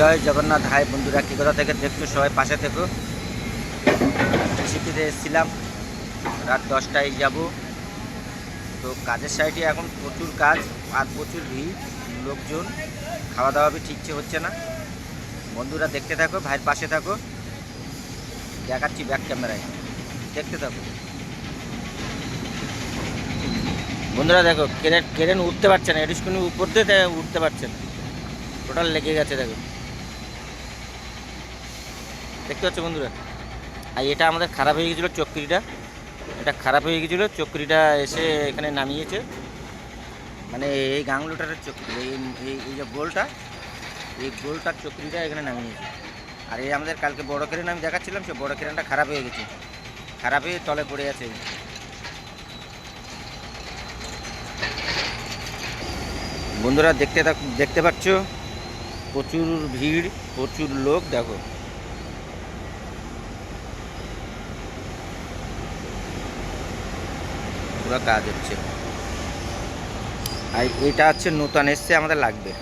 জয় Jagannath. High বন্ধুরা, কী কথা থেকে দেখছ? সবাই পাশে থেকো। সিটিতে এসেছিলাম। রাত দশটায় যাব। তো কাজের সাইডে এখন প্রচুর কাজ আর প্রচুর ভিড়। লোকজন খাওয়া দাওয়া বি ঠিকছে হচ্ছে না। বন্ধুরা দেখতে থাকো, ভাইয়ের পাশে থাকো। দেখাচ্ছি ব্যাক ক্যামেরায় দেখতে থাকো। বন্ধুরা দেখো কেরেন কেরেন উঠতে পারছে না। এডিসকুনি উপর দিয়ে উঠতে পারছে না। টোটাল লেগে গেছে, দেখো। দেখতে পাচ্ছ বন্ধুরা? আর এটা আমাদের খারাপ হয়ে গেছিল চক্রিটা। এটা খারাপ হয়ে গেছিল, চক্রিটা এসে এখানে নামিয়েছে। মানে এই গাংলোটার চক্রি, এই, এই- যে গোলটা, এই গোলটার চক্রিটা এখানে নামিয়েছে। আর এই আমাদের কালকে বড় ক্রেন আমি দেখাচ্ছিলাম সে বড় ক্রেনটা খারাপ হয়ে গেছে। খারাপ হয়ে তলে পড়ে আছে। বন্ধুরা, দেখতে দেখতে পাচ্ছ? প্রচুর ভিড়, প্রচুর লোক, দেখো। পুরো কাজ হচ্ছে। আর এটা হচ্ছে নতুন এসছে, আমাদের লাগবে।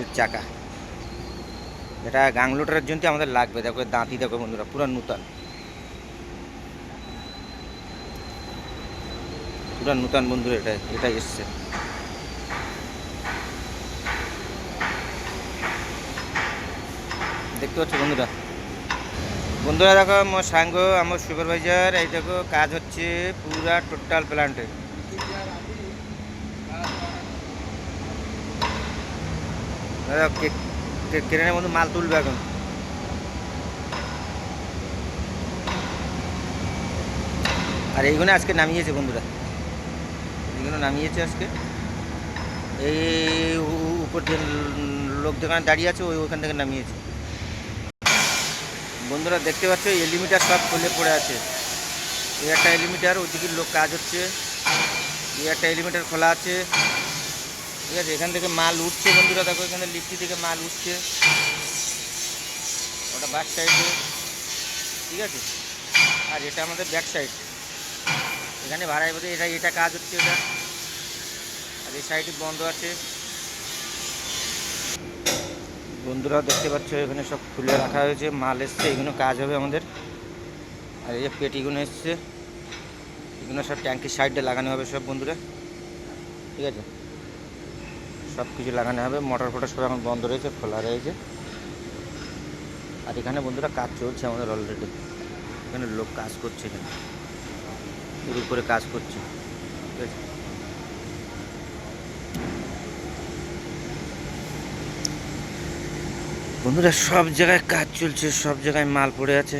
এর চাকা। এটা গাংলোটারের জন্য আমাদের লাগবে। দেখো দাঁতি দেখো বন্ধুরা, পুরো নূতন। পুরো নূতন বন্ধুরা, এটা এটা এসছে। দেখতে পাচ্ছ বন্ধুরা? বন্ধুরা দেখো, আমার সাঙ্গ, আমার সুপারভাইজার এই দেখো, কাজ হচ্ছে পুরা টোটাল প্ল্যান্টে ক্রেনের মধ্যে মাল তুলবে এখন। আর এইগুলো আজকে নামিয়েছে বন্ধুরা। এইগুলো নামিয়েছে আজকে। এই উপর যে লোক যেখানে দাঁড়িয়ে আছে, ওই ওখান থেকে নামিয়েছে। বন্ধুরা দেখতে পাচ্ছ এলিমিটার সব খুলে পড়ে আছে। এই একটা এলিমিটার, ওদিকে লোক কাজ হচ্ছে। এই একটা এলিমিটার খোলা আছে। ঠিক আছে, এখান থেকে মাল উঠছে বন্ধুরা, দেখো এখানে লিফটি থেকে মাল উঠছে। ওটা ব্যাক সাইডে ঠিক আছে? আর এটা আমাদের ব্যাক সাইড এখানে ভাড়ায় বোধহয় এটা এটা কাজ হচ্ছে এটা। আর এই সাইডে বন্ধ আছে। বন্ধুরা দেখতে পাচ্ছ, এখানে সব খুলে রাখা হয়েছে, মাল এসছে, এগুলো কাজ হবে আমাদের। আর এই যে পেটিগুলো এসছে, এগুলো সব ট্যাঙ্কির সাইডে লাগানো হবে সব বন্ধুরা। ঠিক আছে? সব কিছু লাগানো হবে, মোটর ফোটর সব এখন বন্ধ রয়েছে, খোলা রয়েছে। আর এখানে বন্ধুরা কাজ চলছে আমাদের অলরেডি এখানে লোক কাজ করছে এখানে। উপরে কাজ করছে। ঠিক আছে? বন্ধুরা, সব জায়গায় কাজ চলছে, সব জায়গায় মাল পড়ে আছে।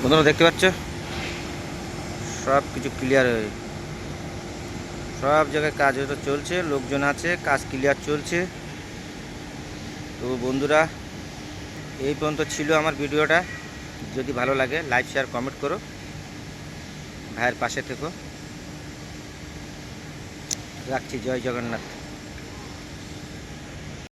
বন্ধুরা, দেখতে পাচ্ছ? সব কিছু ক্লিয়ার হয়ে সব জায়গায় কাজ হয়তো চলছে, লোকজন আছে, কাজ ক্লিয়ার চলছে। তো বন্ধুরা এই পর্যন্ত ছিল আমার ভিডিওটা। যদি ভালো লাগে লাইক শেয়ার কমেন্ট করো। ভাইয়ের পাশে থেকো। রাখছি, জয় জগন্নাথ।